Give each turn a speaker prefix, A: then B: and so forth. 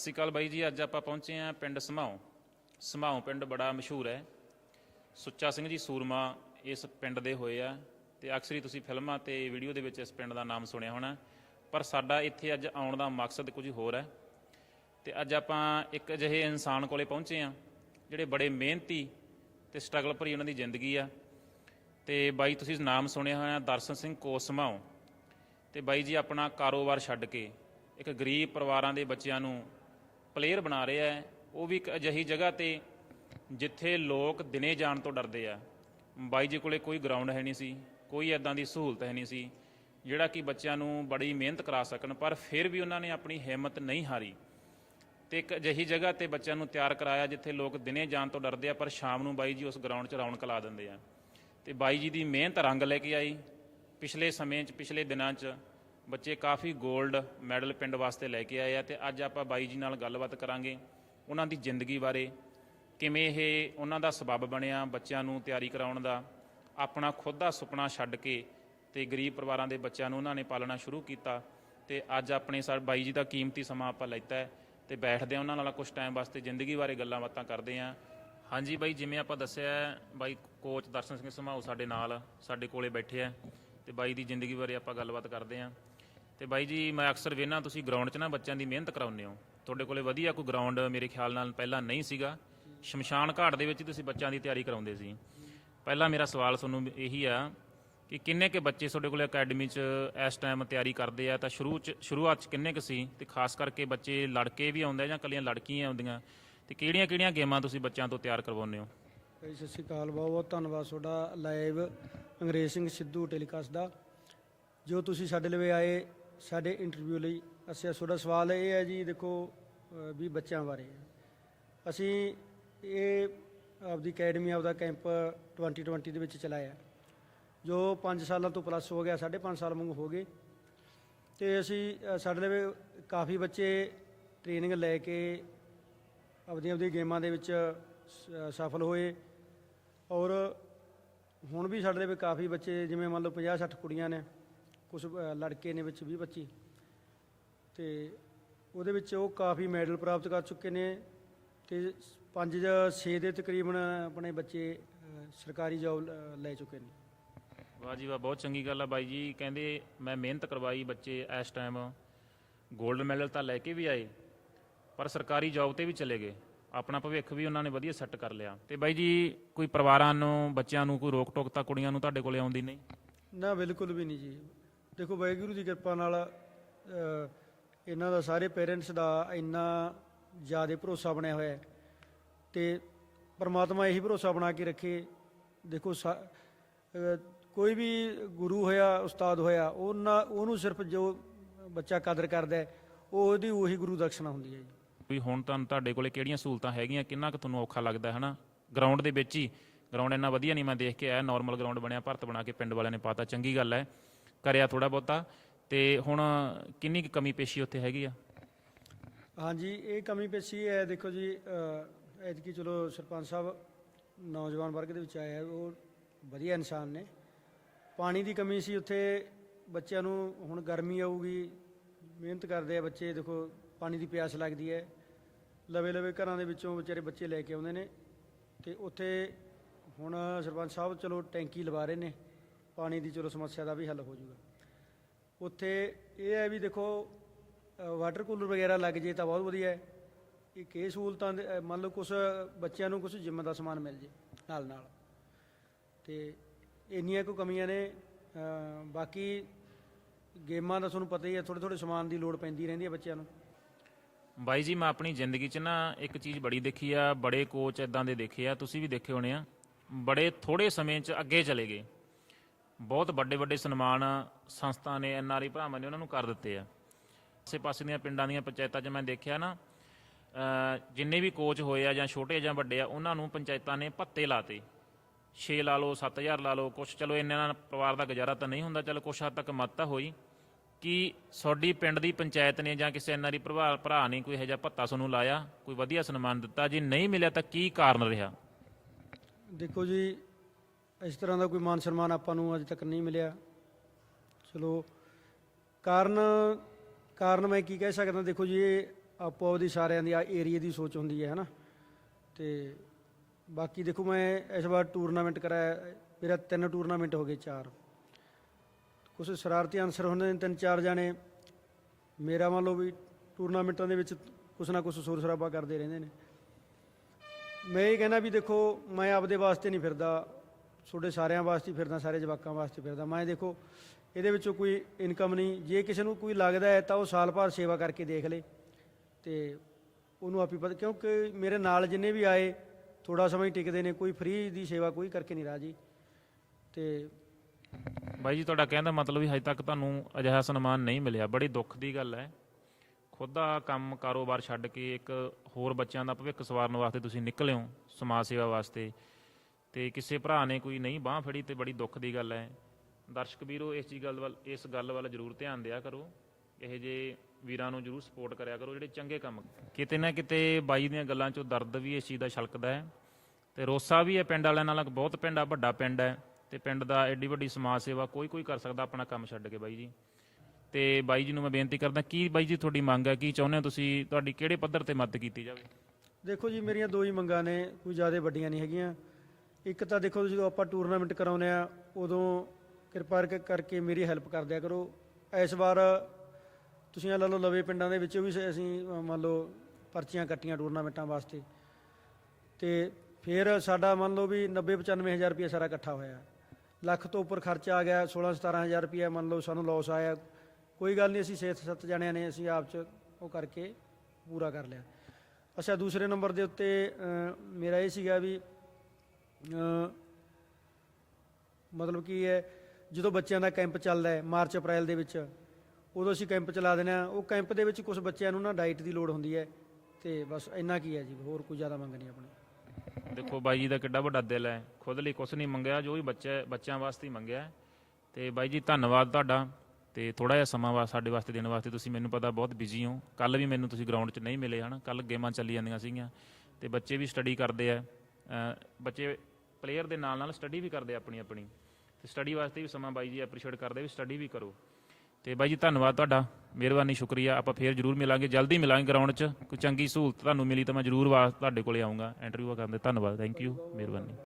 A: ਸਤਿ ਸ਼੍ਰੀ ਅਕਾਲ ਬਾਈ ਜੀ, ਅੱਜ ਆਪਾਂ ਪਹੁੰਚੇ ਆਂ ਪਿੰਡ ਸਮਾਉ ਸਮਾਉ ਪਿੰਡ ਬੜਾ ਮਸ਼ਹੂਰ ਹੈ। ਸੁੱਚਾ ਸਿੰਘ ਜੀ ਸੂਰਮਾ ਇਸ ਪਿੰਡ ਦੇ ਹੋਏ ਆ ਤੇ ਅਕਸਰ ਹੀ ਤੁਸੀਂ ਫਿਲਮਾਂ ਤੇ ਵੀਡੀਓ ਦੇ ਵਿੱਚ ਇਸ ਪਿੰਡ ਦਾ ਨਾਮ ਸੁਣਿਆ ਹੋਣਾ। ਪਰ ਸਾਡਾ ਇੱਥੇ ਅੱਜ ਆਉਣ ਦਾ ਮਕਸਦ ਕੁਝ ਹੋਰ ਹੈ। ਤੇ ਅੱਜ ਆਪਾਂ ਇੱਕ ਅਜਿਹੇ ਇਨਸਾਨ ਕੋਲੇ ਪਹੁੰਚੇ ਆਂ ਜਿਹੜੇ ਬੜੇ ਮਿਹਨਤੀ ਤੇ ਸਟਰਗਲ ਭਰੀ ਉਹਨਾਂ ਦੀ ਜ਼ਿੰਦਗੀ ਆ। ਤੇ ਬਾਈ, ਤੁਸੀਂ ਨਾਮ ਸੁਣਿਆ ਹੋਇਆ ਦਰਸ਼ਨ ਸਿੰਘ ਕੋਸਮਾਓ ਤੇ ਬਾਈ ਜੀ, ਆਪਣਾ ਕਾਰੋਬਾਰ ਛੱਡ ਕੇ ਇੱਕ ਗਰੀਬ ਪਰਿਵਾਰਾਂ ਦੇ ਬੱਚਿਆਂ ਨੂੰ ਪਲੇਅਰ ਬਣਾ ਰਿਹਾ ਹੈ, ਉਹ ਵੀ ਇੱਕ ਅਜਿਹੀ ਜਗ੍ਹਾ ਤੇ ਜਿੱਥੇ ਲੋਕ ਦਿਨੇ ਜਾਣ ਤੋਂ ਡਰਦੇ ਆ। ਬਾਈ ਜੀ ਕੋਲੇ ਕੋਈ ਗਰਾਊਂਡ ਹੈ ਨਹੀਂ ਸੀ, ਕੋਈ ਐਦਾਂ ਦੀ ਸਹੂਲਤ ਹੈ ਨਹੀਂ ਸੀ, ਜਿਹੜਾ ਕਿ ਬੱਚਿਆਂ ਨੂੰ ਬੜੀ ਮਿਹਨਤ ਕਰਾ ਸਕਣ, ਪਰ ਫਿਰ ਵੀ ਉਹਨਾਂ ਨੇ ਆਪਣੀ ਹਿੰਮਤ ਨਹੀਂ ਹਾਰੀ। ਤੇ ਇੱਕ ਅਜਿਹੀ ਜਗ੍ਹਾ ਤੇ ਬੱਚਿਆਂ ਨੂੰ ਤਿਆਰ ਕਰਾਇਆ ਜਿੱਥੇ ਲੋਕ ਦਿਨੇ ਜਾਣ ਤੋਂ ਡਰਦੇ ਆ, ਪਰ ਸ਼ਾਮ ਨੂੰ ਬਾਈ ਜੀ ਉਸ ਗਰਾਊਂਡ 'ਚ ਰੌਣਕ ਲਾ ਦਿੰਦੇ ਆ। ਤੇ ਬਾਈ ਜੀ ਦੀ ਮਿਹਨਤ ਰੰਗ ਲੈ ਕੇ ਆਈ, ਪਿਛਲੇ ਸਮੇਂ 'ਚ, ਪਿਛਲੇ ਦਿਨਾਂ 'ਚ ਬੱਚੇ ਕਾਫੀ 골ਡ ਮੈਡਲ ਪਿੰਡ ਵਾਸਤੇ ਲੈ ਕੇ ਆਏ ਆ ਤੇ ਅੱਜ ਆਪਾਂ ਬਾਈ ਜੀ ਨਾਲ ਗੱਲਬਾਤ ਕਰਾਂਗੇ ਉਹਨਾਂ ਦੀ ਜ਼ਿੰਦਗੀ ਬਾਰੇ, ਕਿਵੇਂ ਇਹ ਉਹਨਾਂ ਦਾ ਸਬੱਬ ਬਣਿਆ ਬੱਚਿਆਂ ਨੂੰ ਤਿਆਰੀ ਕਰਾਉਣ ਦਾ, ਆਪਣਾ ਖੁਦ ਦਾ ਸੁਪਨਾ ਛੱਡ ਕੇ ਤੇ ਗਰੀਬ ਪਰਿਵਾਰਾਂ ਦੇ ਬੱਚਿਆਂ ਨੂੰ ਉਹਨਾਂ ਨੇ ਪਾਲਣਾ ਸ਼ੁਰੂ ਕੀਤਾ ਤੇ ਅੱਜ ਆਪਣੇ ਸਰ ਬਾਈ ਜੀ ਦਾ ਕੀਮਤੀ ਸਮਾਂ ਆਪਾਂ ਲੈਤਾ ਹੈ ਤੇ ਬੈਠਦੇ ਆ ਉਹਨਾਂ ਨਾਲ ਕੁਝ ਟਾਈਮ ਵਾਸਤੇ, ਜ਼ਿੰਦਗੀ ਬਾਰੇ ਗੱਲਾਂ ਬਾਤਾਂ ਕਰਦੇ ਆ ਹਾਂਜੀ ਬਾਈ, ਜਿਵੇਂ ਆਪਾਂ ਦੱਸਿਆ ਬਾਈ ਕੋਚ ਦਰਸ਼ਨ ਸਿੰਘ ਸਮਾਉ ਸਾਡੇ ਨਾਲ ਸਾਡੇ ਕੋਲੇ ਬੈਠੇ ਆ ਤੇ ਬਾਈ ਦੀ ਜ਼ਿੰਦਗੀ ਬਾਰੇ ਆਪਾਂ ਗੱਲਬਾਤ ਕਰਦੇ ਆ ਤੇ ਬਾਈ ਜੀ, ਮੈਂ ਅਕਸਰ ਵੇਖਣਾ ਤੁਸੀਂ ਗਰਾਊਂਡ 'ਚ ਨਾ ਬੱਚਿਆਂ ਦੀ ਮਿਹਨਤ ਕਰਾਉਂਦੇ ਹੋ। ਤੁਹਾਡੇ ਕੋਲੇ ਵਧੀਆ ਕੋਈ ਗਰਾਊਂਡ ਮੇਰੇ ਖਿਆਲ ਨਾਲ ਪਹਿਲਾਂ ਨਹੀਂ ਸੀਗਾ। ਸ਼ਮਸ਼ਾਨ ਘਾਟ ਦੇ ਵਿੱਚ ਤੁਸੀਂ ਬੱਚਿਆਂ ਦੀ ਤਿਆਰੀ ਕਰਾਉਂਦੇ ਸੀ। ਪਹਿਲਾ ਮੇਰਾ ਸਵਾਲ ਤੁਹਾਨੂੰ ਇਹੀ ਆ ਕਿ ਕਿੰਨੇ ਕੇ ਬੱਚੇ ਤੁਹਾਡੇ ਕੋਲੇ ਅਕੈਡਮੀ 'ਚ ਇਸ ਟਾਈਮ ਤਿਆਰੀ ਕਰਦੇ ਆ? ਤਾਂ ਸ਼ੁਰੂ 'ਚ, ਸ਼ੁਰੂਆਤ 'ਚ ਕਿੰਨੇ ਕੁ ਸੀ? ਤੇ ਖਾਸ ਕਰਕੇ ਬੱਚੇ ਲੜਕੇ ਵੀ ਆਉਂਦੇ ਆ ਜਾਂ ਕੱਲੀਆਂ ਲੜਕੀਆਂ ਆਉਂਦੀਆਂ? ਤੇ ਕਿਹੜੀਆਂ-ਕਿਹੜੀਆਂ ਗੇਮਾਂ ਤੁਸੀਂ ਬੱਚਿਆਂ ਤੋਂ ਤਿਆਰ ਕਰਵਾਉਂਦੇ ਹੋ?
B: ਭਾਈ, ਸਤਿ ਸ਼੍ਰੀ ਅਕਾਲ, ਬਹੁਤ ਬਹੁਤ ਧੰਨਵਾਦ ਤੁਹਾਡਾ ਲਾਈਵ ਅੰਗਰੇਜ਼ ਸਿੰਘ ਸਿੱਧੂ ਟੈਲੀਕਾਸਟ ਦਾ। ਜੋ ਤੁਸੀਂ ਸਾਡੇ ਲਵੇ ਆਏ ਸਾਡੇ ਇੰਟਰਵਿਊ ਲਈ ਅਸੀਂ ਤੁਹਾਡਾ ਸਵਾਲ ਇਹ ਹੈ ਜੀ, ਦੇਖੋ ਵੀ ਬੱਚਿਆਂ ਬਾਰੇ। ਅਸੀਂ ਇਹ ਆਪਦੀ ਅਕੈਡਮੀ ਆਪਦਾ ਕੈਂਪ 2020 ਦੇ ਵਿੱਚ ਚਲਾਇਆ। ਜੋ 5 ਸਾਲਾਂ ਤੋਂ ਪਲੱਸ ਹੋ ਗਿਆ 5.5 ਸਾਲ ਵਾਂਗੂ ਹੋ ਗਏ। ਤੇ ਅਸੀਂ ਸਾਡੇ ਲਵੇ ਕਾਫੀ ਬੱਚੇ ਟ੍ਰੇਨਿੰਗ ਲੈ ਕੇ ਆਪਦੀਆਂ ਆਪਦੀਆਂ ਗੇਮਾਂ ਦੇ ਵਿੱਚ ਸਫਲ ਹੋਏ। ਔਰ ਹੁਣ ਵੀ ਸਾਡੇ ਦੇ ਕਾਫੀ ਬੱਚੇ, ਜਿਵੇਂ ਮੰਨ ਲਓ 50 60 ਕੁੜੀਆਂ ਨੇ। ਕੁਝ ਲੜਕੇ ਨੇ ਵਿੱਚ 20 25 ਤੇ ਉਹਦੇ ਵਿੱਚ ਉਹ ਕਾਫੀ ਮੈਡਲ ਪ੍ਰਾਪਤ ਕਰ ਚੁੱਕੇ ਨੇ ਤੇ 5 ਜਾਂ 6 ਦੇ ਤਕਰੀਬਨ ਆਪਣੇ ਬੱਚੇ ਸਰਕਾਰੀ ਜੌਬ ਲੈ ਚੁੱਕੇ ਨੇ।
A: ਵਾਹ ਜੀ ਵਾਹ ਬਹੁਤ ਚੰਗੀ ਗੱਲ ਆ ਬਾਈ ਜੀ। ਕਹਿੰਦੇ ਮੈਂ ਮਿਹਨਤ ਕਰਵਾਈ ਬੱਚੇ ਇਸ ਟਾਈਮ 골ਡ ਮੈਡਲ ਤਾਂ ਲੈ ਕੇ ਵੀ ਆਏ ਪਰ ਸਰਕਾਰੀ ਜੌਬ ਤੇ ਵੀ ਚਲੇ ਗਏ। ਆਪਣਾ ਭਵਿੱਖ ਵੀ ਉਹਨਾਂ ਨੇ ਵਧੀਆ ਸੈੱਟ ਕਰ ਲਿਆ। ਤੇ ਬਾਈ ਜੀ ਕੋਈ ਪਰਿਵਾਰਾਂ ਨੂੰ ਬੱਚਿਆਂ ਨੂੰ ਕੋਈ ਰੋਕ ਟੋਕ ਤਾਂ ਕੁੜੀਆਂ ਨੂੰ ਤੁਹਾਡੇ ਕੋਲੇ ਆਉਂਦੀ ਨਹੀਂ?
B: ਨਾ ਬਿਲਕੁਲ ਵੀ ਨਹੀਂ ਜੀ। ਦੇਖੋ ਵਾਹਿਗੁਰੂ ਦੀ ਕਿਰਪਾ ਨਾਲ ਇਹਨਾਂ ਦਾ ਸਾਰੇ ਪੇਰੈਂਟਸ ਦਾ ਇੰਨਾ ਜ਼ਿਆਦਾ ਭਰੋਸਾ ਬਣਿਆ ਹੋਇਆ ਹੈ ਤੇ ਪਰਮਾਤਮਾ ਇਹੀ ਭਰੋਸਾ ਬਣਾ ਕੇ ਰੱਖੇ। ਦੇਖੋ ਸਾ- ਕੋਈ ਵੀ ਗੁਰੂ ਹੋਇਆ, ਉਸਤਾਦ ਹੋਇਆ, ਉਹਨਾਂ, ਉਹਨੂੰ ਸਿਰਫ ਜੋ ਬੱਚਾ ਕਦਰ ਕਰਦਾ ਹੈ, ਉਹ ਉਹਦੀ ਉਹੀ ਗੁਰੂ ਦਕਸ਼ਨਾ ਹੁੰਦੀ ਹੈ ਜੀ।
A: ਵੀ ਹੁਣ ਤਾਂ ਤੁਹਾਡੇ ਕੋਲੇ ਕਿਹੜੀਆਂ ਸਹੂਲਤਾਂ ਹੈਗੀਆਂ, ਕਿੰਨਾ ਕੁ ਤੁਹਾਨੂੰ ਔਖਾ ਲੱਗਦਾ ਹੈ ਨਾ ਗਰਾਊਂਡ ਦੇ ਵਿੱਚ ਹੀ ਗਰਾਊਂਡ ਇੰਨਾ ਵਧੀਆ ਨਹੀਂ, ਮੈਂ ਦੇਖ ਕੇ ਆਇਆ ਨਾਰਮਲ ਗਰਾਊਂਡ ਬਣਿਆ, ਭਰਤ ਬਣਾ ਕੇ ਪਿੰਡ ਵਾਲਿਆਂ ਨੇ ਪਾਤਾ, ਚੰਗੀ ਗੱਲ ਹੈ। ਕਰਿਆ ਥੋੜਾ ਬਹੁਤਾ, ਤੇ ਹੁਣ ਕਿੰਨੀ ਕੁ ਕਮੀ ਪੇਸ਼ੀ ਉੱਥੇ ਹੈਗੀ ਆ?
B: ਹਾਂਜੀ, ਇਹ ਕਮੀ ਪੇਸ਼ੀ ਹੈ, ਦੇਖੋ ਜੀ ਐਤਕੀ ਚਲੋ ਸਰਪੰਚ ਸਾਹਿਬ ਨੌਜਵਾਨ ਵਰਗ ਦੇ ਵਿੱਚ ਆਏ ਆ, ਉਹ ਵਧੀਆ ਇਨਸਾਨ ਨੇ। ਪਾਣੀ ਦੀ ਕਮੀ ਸੀ ਉੱਥੇ, ਬੱਚਿਆਂ ਨੂੰ ਹੁਣ ਗਰਮੀ ਆਊਗੀ, ਮਿਹਨਤ ਕਰਦੇ ਆ ਬੱਚੇ, ਦੇਖੋ ਪਾਣੀ ਦੀ ਪਿਆਸ ਲੱਗਦੀ ਹੈ। ਲਵੇ ਲਵੇ ਘਰਾਂ ਦੇ ਵਿੱਚੋਂ ਵਿਚਾਰੇ ਬੱਚੇ ਲੈ ਕੇ ਆਉਂਦੇ ਨੇ, ਤੇ ਉੱਥੇ ਹੁਣ ਸਰਪੰਚ ਸਾਹਿਬ ਚਲੋ ਟੈਂਕੀ ਲਵਾ ਰਹੇ ਨੇ। ਪਾਣੀ ਦੀ ਚਲੋ ਸਮੱਸਿਆ ਦਾ ਵੀ ਹੱਲ ਹੋ ਜਾਊਗਾ। ਉੱਥੇ ਇਹ ਹੈ ਵੀ ਦੇਖੋ ਵਾਟਰ ਕੂਲਰ ਵਗੈਰਾ ਲੱਗ ਜੇ ਤਾਂ ਬਹੁਤ ਵਧੀਆ ਹੈ। ਇੱਕ ਇਹ ਸਹੂਲਤਾਂ ਦੇ- ਅ, ਮੰਨ ਲਓ ਕੁਝ ਬੱਚਿਆਂ ਨੂੰ ਕੁਝ ਜਿੰਮ ਦਾ ਸਮਾਨ ਮਿਲ ਜੇ ਨਾਲ ਨਾਲ। ਤੇ ਇੰਨੀਆਂ ਕੁ ਕਮੀਆਂ ਨੇ ਬਾਕੀ ਗੇਮਾਂ ਦਾ ਤੁਹਾਨੂੰ ਪਤਾ ਹੀ ਹੈ ਥੋੜੇ ਥੋੜੇ ਸਮਾਨ ਦੀ ਲੋੜ ਪੈਂਦੀ ਰਹਿੰਦੀ ਹੈ ਬੱਚਿਆਂ ਨੂੰ।
A: ਬਾਈ ਜੀ ਮੈਂ ਆਪਣੀ ਜ਼ਿੰਦਗੀ 'ਚ ਨਾ ਇੱਕ ਚੀਜ਼ ਬੜੀ ਦੇਖੀ ਆ ਬੜੇ ਕੋਚ ਇਦਾਂ ਦੇ ਦੇਖੇ ਆ ਤੁਸੀਂ ਵੀ ਦੇਖੇ ਹੋਣੇ ਆ। ਬੜੇ ਥੋੜੇ ਸਮੇਂ 'ਚ ਅੱਗੇ ਚਲੇ ਗਏ। ਬਹੁਤ ਵੱਡੇ ਵੱਡੇ ਸਨਮਾਨ ਸੰਸਥਾ ਨੇ ਐਨਆਰਆਈ ਭਰਾਵਾਂ ਨੇ ਉਹਨਾਂ ਨੂੰ ਕਰ ਦਿੱਤੇ ਆ। ਆਸੇ ਪਾਸੇ ਦੀਆਂ ਪਿੰਡਾਂ ਦੀਆਂ ਪੰਚਾਇਤਾਂ 'ਚ ਮੈਂ ਦੇਖਿਆ ਨਾ ਜਿੰਨੇ ਵੀ ਕੋਚ ਹੋਏ ਆ ਜਾਂ ਛੋਟੇ ਜਾਂ ਵੱਡੇ ਆ, ਉਹਨਾਂ ਨੂੰ ਪੰਚਾਇਤਾਂ ਨੇ ਭੱਤੇ ਲਾਤੇ। 6 ਲਾ ਲਓ 7000 ਲਾ ਲਓ, ਕੁਛ ਚਲੋ ਇੰਨੇ ਨਾਲ ਪਰਿਵਾਰ ਦਾ ਗੁਜ਼ਾਰਾ ਤਾਂ ਨਹੀਂ ਹੁੰਦਾ, ਚਲੋ ਕੁਛ ਹੱਦ ਤੱਕ ਮਦਦ ਹੋਈ। ਕਿ ਤੁਹਾਡੀ ਪਿੰਡ ਦੀ ਪੰਚਾਇਤ ਨੇ ਜਾਂ ਕਿਸੇ ਐਨਆਰਈ ਭਰਾ ਭਰਾ ਨੇ ਕੋਈ ਇਹੋ ਜਿਹਾ ਭੱਤਾ ਸਾਨੂੰ ਲਾਇਆ, ਕੋਈ ਵਧੀਆ ਸਨਮਾਨ ਦਿੱਤਾ? ਜੇ ਨਹੀਂ ਮਿਲਿਆ ਤਾਂ ਕੀ ਕਾਰਨ ਰਿਹਾ?
B: ਦੇਖੋ ਜੀ ਇਸ ਤਰ੍ਹਾਂ ਦਾ ਕੋਈ ਮਾਨ ਸਨਮਾਨ ਆਪਾਂ ਨੂੰ ਅਜੇ ਤੱਕ ਨਹੀਂ ਮਿਲਿਆ। ਚਲੋ, ਕਾਰਨ ਕਾਰਨ ਮੈਂ ਕੀ ਕਹਿ ਸਕਦਾ, ਦੇਖੋ ਜੀ, ਇਹ ਆਪੋ ਆਪਦੀ ਸਾਰਿਆਂ ਦੀ, ਆ ਏਰੀਏ ਦੀ ਸੋਚ ਹੁੰਦੀ ਹੈ, ਹਨਾ। ਤੇ ਬਾਕੀ ਦੇਖੋ, ਮੈਂ ਇਸ ਵਾਰ ਟੂਰਨਾਮੈਂਟ ਕਰਾਇਆ, ਮੇਰਾ ਤਿੰਨ ਟੂਰਨਾਮੈਂਟ ਹੋ ਗਏ, ਚਾਰ। ਕੁਝ ਸ਼ਰਾਰਤੀ ਅਨਸਰ ਹੁੰਦੇ ਨੇ, ਤਿੰਨ ਚਾਰ ਜਾਣੇ। ਮੇਰਾ ਮੰਨ ਲਓ ਵੀ ਟੂਰਨਾਮੈਂਟਾਂ ਦੇ ਵਿੱਚ ਕੁਛ ਨਾ ਕੁਛ ਸ਼ੋਰ ਸ਼ਰਾਬਾ ਕਰਦੇ ਰਹਿੰਦੇ ਨੇ। ਮੈਂ ਇਹ ਕਹਿੰਦਾ ਵੀ ਦੇਖੋ, ਮੈਂ ਆਪਦੇ ਵਾਸਤੇ ਨਹੀਂ ਫਿਰਦਾ। ਤੁਹਾਡੇ ਸਾਰਿਆਂ ਵਾਸਤੇ ਫਿਰਦਾ, ਸਾਰੇ ਜਵਾਕਾਂ ਵਾਸਤੇ ਫਿਰਦਾ। ਮੈਂ ਦੇਖੋ, ਇਹਦੇ ਵਿੱਚੋਂ ਕੋਈ ਇਨਕਮ ਨਹੀਂ। ਜੇ ਕਿਸੇ ਨੂੰ ਕੋਈ ਲੱਗਦਾ ਹੈ, ਤਾਂ ਉਹ ਸਾਲ ਭਰ ਸੇਵਾ ਕਰਕੇ ਦੇਖ ਲੇ। ਤੇ ਉਹਨੂੰ ਆਪੀ ਪਤਾ, ਕਿਉਂਕਿ ਮੇਰੇ ਨਾਲ ਜਿੰਨੇ ਵੀ ਆਏ ਥੋੜਾ ਸਮਾਂ ਹੀ ਟਿਕਦੇ ਨੇ। ਕੋਈ ਫ੍ਰੀ ਦੀ ਸੇਵਾ ਕੋਈ ਕਰਕੇ ਨਹੀਂ ਰਾਜੀ। ਤੇ
A: ਬਾਈ ਜੀ, ਤੁਹਾਡਾ ਕਹਿਣ ਦਾ ਮਤਲਬ ਵੀ ਹਜੇ ਤੱਕ ਤੁਹਾਨੂੰ ਅਜਿਹਾ ਸਨਮਾਨ ਨਹੀਂ ਮਿਲਿਆ। ਬੜੀ ਦੁੱਖ ਦੀ ਗੱਲ ਹੈ। ਖੁਦ ਦਾ ਕੰਮ ਕਾਰੋਬਾਰ ਛੱਡ ਕੇ ਇੱਕ ਹੋਰ ਬੱਚਿਆਂ ਦਾ ਭਵਿੱਖ ਸਵਾਰਨ ਵਾਸਤੇ ਤੁਸੀਂ ਨਿਕਲੇ ਹੋ ਸਮਾਜ ਸੇਵਾ ਵਾਸਤੇ। ਤੇ ਕਿਸੇ ਭਰਾ ਨੇ ਕੋਈ ਨਹੀਂ ਬਾਹ ਫੜੀ ਤੇ ਬੜੀ ਦੁੱਖ ਦੀ ਗੱਲ ਹੈ। ਦਰਸ਼ਕ ਵੀਰੋ, ਇਸ ਚੀਜ਼ ਗੱਲ ਵੱਲ, ਇਸ ਗੱਲ ਵੱਲ ਜ਼ਰੂਰ ਧਿਆਨ ਦਿਆ ਕਰੋ। ਇਹ ਜੇ ਵੀਰਾਂ ਨੂੰ ਜ਼ਰੂਰ ਸਪੋਰਟ ਕਰਿਆ ਕਰੋ, ਜਿਹੜੇ ਚੰਗੇ ਕੰਮ ਕਿਤੇ ਨਾ ਕਿਤੇ ਬਾਈ ਦੀਆਂ ਗੱਲਾਂ 'ਚੋਂ ਦਰਦ ਵੀ ਇਸ ਚੀਜ਼ ਦਾ ਛਲਕਦਾ ਹੈ। ਤੇ ਰੋਸਾ ਵੀ ਹੈ ਪਿੰਡ ਵਾਲਿਆਂ ਨਾਲ, ਬਹੁਤ ਪਿੰਡ ਆ, ਵੱਡਾ ਪਿੰਡ ਹੈ। ਤੇ ਪਿੰਡ ਦਾ ਐਡੀ ਵੱਡੀ ਸਮਾਜ ਸੇਵਾ ਕੋਈ ਕੋਈ ਕਰ ਸਕਦਾ, ਆਪਣਾ ਕੰਮ ਛੱਡ ਕੇ ਬਾਈ ਜੀ। ਤੇ ਬਾਈ ਜੀ ਨੂੰ ਮੈਂ ਬੇਨਤੀ ਕਰਦਾ, ਕੀ ਬਾਈ ਜੀ ਤੁਹਾਡੀ ਮੰਗ ਹੈ? ਕੀ ਚਾਹੁੰਦੇ ਹੋ ਤੁਸੀਂ ਤੁਹਾਡੀ ਕਿਹੜੇ ਪੱਧਰ ਤੇ ਮਦਦ ਕੀਤੀ ਜਾਵੇ?
B: ਦੇਖੋ ਜੀ, ਮੇਰੀਆਂ ਦੋ ਹੀ ਮੰਗਾਂ ਨੇ, ਕੋਈ ਜ਼ਿਆਦਾ ਵੱਡੀਆਂ ਨਹੀਂ ਹੈਗੀਆਂ। ਇੱਕ ਤਾਂ ਦੇਖੋ ਜਦੋਂ ਆਪਾਂ ਟੂਰਨਾਮੈਂਟ ਕਰਾਉਂਦੇ ਆ, ਉਦੋਂ ਕਿਰਪਾ ਕਰਕੇ- ਮੇਰੀ ਹੈਲਪ ਕਰ ਦਿਆ ਕਰੋ। ਇਸ ਵਾਰ ਤੁਸੀਂ ਇਹ ਲਾ ਲਓ ਲਵੇ ਪਿੰਡਾਂ ਦੇ ਵਿੱਚ ਵੀ ਅਸੀਂ ਮੰਨ ਲਓ ਪਰਚੀਆਂ ਕੱਟੀਆਂ ਟੂਰਨਾਮੈਂਟਾਂ ਵਾਸਤੇ। ਤੇ ਫਿਰ ਸਾਡਾ ਮੰਨ ਲਓ ਵੀ 90 95 ਹਜ਼ਾਰ ਰੁਪਏ ਸਾਰਾ ਇਕੱਠਾ ਹੋਇਆ। ਲੱਖ ਤੋਂ ਉੱਪਰ ਖਰਚਾ ਆ ਗਿਆ 16 17 ਹਜ਼ਾਰ ਰੁਪਏ ਮੰਨ ਲਓ ਸਾਨੂੰ ਲਾਸ ਆਇਆ। ਕੋਈ ਗੱਲ ਨਹੀਂ, ਅਸੀਂ ਛੇ ਸੱਤ ਜਣਿਆਂ ਨੇ ਅਸੀਂ ਆਪ ਚ ਉਹ ਕਰਕੇ ਪੂਰਾ ਕਰ ਲਿਆ। ਅੱਛਾ, ਦੂਸਰੇ ਨੰਬਰ ਦੇ ਉੱਤੇ ਮੇਰਾ ਇਹ ਸੀਗਾ ਵੀ ਮਤਲਬ ਕੀ ਹੈ, ਜਦੋਂ ਬੱਚਿਆਂ ਦਾ ਕੈਂਪ ਚੱਲਦਾ ਹੈ, ਮਾਰਚ, ਅਪ੍ਰੈਲ ਦੇ ਵਿੱਚ, ਉਦੋਂ ਅਸੀਂ ਕੈਂਪ ਚਲਾ ਦਿੰਦੇ ਹਾਂ। ਉਹ ਕੈਂਪ ਦੇ ਵਿੱਚ ਕੁਝ ਬੱਚਿਆਂ ਨੂੰ ਨਾ ਡਾਈਟ ਦੀ ਲੋੜ ਹੁੰਦੀ ਹੈ ਤੇ ਬਸ ਇੰਨਾ ਕੀ ਹੈ ਜੀ, ਹੋਰ ਕੋਈ ਜ਼ਿਆਦਾ ਮੰਗ ਨਹੀਂ ਆਪਣੀ।
A: ਦੇਖੋ ਬਾਈ ਜੀ ਦਾ ਕਿੱਡਾ ਵੱਡਾ ਦਿਲ ਹੈ, ਖੁਦ ਲਈ ਕੁਝ ਨਹੀਂ ਮੰਗਿਆ, ਜੋ ਵੀ ਬੱਚੇ, ਬੱਚਿਆਂ ਵਾਸਤੇ ਹੀ ਮੰਗਿਆ ਹੈ। ਤੇ ਬਾਈ ਜੀ, ਧੰਨਵਾਦ ਤੁਹਾਡਾ, ਤੇ ਥੋੜਾ ਜਿਹਾ ਸਮਾਂ ਵਾ ਸਾਡੇ ਵਾਸਤੇ, ਦੇਣ ਵਾਸਤੇ, ਤੁਸੀਂ ਮੈਨੂੰ ਪਤਾ ਬਹੁਤ ਬਿਜ਼ੀ ਹੋ। ਕੱਲ ਵੀ ਮੈਨੂੰ ਤੁਸੀਂ ਗਰਾਊਂਡ 'ਚ ਨਹੀਂ ਮਿਲੇ ਹਨ ਕੱਲ ਗੇਮਾਂ ਚੱਲੀ ਜਾਂਦੀਆਂ ਸੀਗੀਆਂ। ਤੇ ਬੱਚੇ ਵੀ ਸਟੱਡੀ ਕਰਦੇ ਆ ਬੱਚੇ ਪਲੇਅਰ ਦੇ ਨਾਲ ਨਾਲ ਸਟੱਡੀ ਵੀ ਕਰਦੇ ਆਪਣੀ ਆਪਣੀ। ਤੇ ਸਟੱਡੀ ਵਾਸਤੇ ਵੀ ਸਮਾਂ ਬਾਈ ਜੀ ਐਪਰੀਸ਼ੀਏਟ ਕਰਦੇ ਵੀ ਸਟੱਡੀ ਵੀ ਕਰੋ। ਤੇ ਬਾਈ ਜੀ ਧੰਨਵਾਦ ਤੁਹਾਡਾ, ਮਿਹਰਬਾਨੀ, ਸ਼ੁਕਰੀਆ। ਆਪਾਂ ਫੇਰ ਜਰੂਰ ਮਿਲਾਂਗੇ, ਜਲਦੀ ਮਿਲਾਂਗੇ ਗਰਾਊਂਡ 'ਚ। ਕੋਈ ਚੰਗੀ ਸਹੂਲਤ ਤੁਹਾਨੂੰ ਮਿਲੀ ਤਾਂ ਮੈਂ ਜਰੂਰ ਵਾ, ਤੁਹਾਡੇ ਕੋਲੇ ਆਉਂਗਾ ਇੰਟਰਵਿਊ ਕਰਨ ਦੇ ਧੰਨਵਾਦ। ਥੈਂਕ ਯੂ ਮਿਹਰਬਾਨੀ।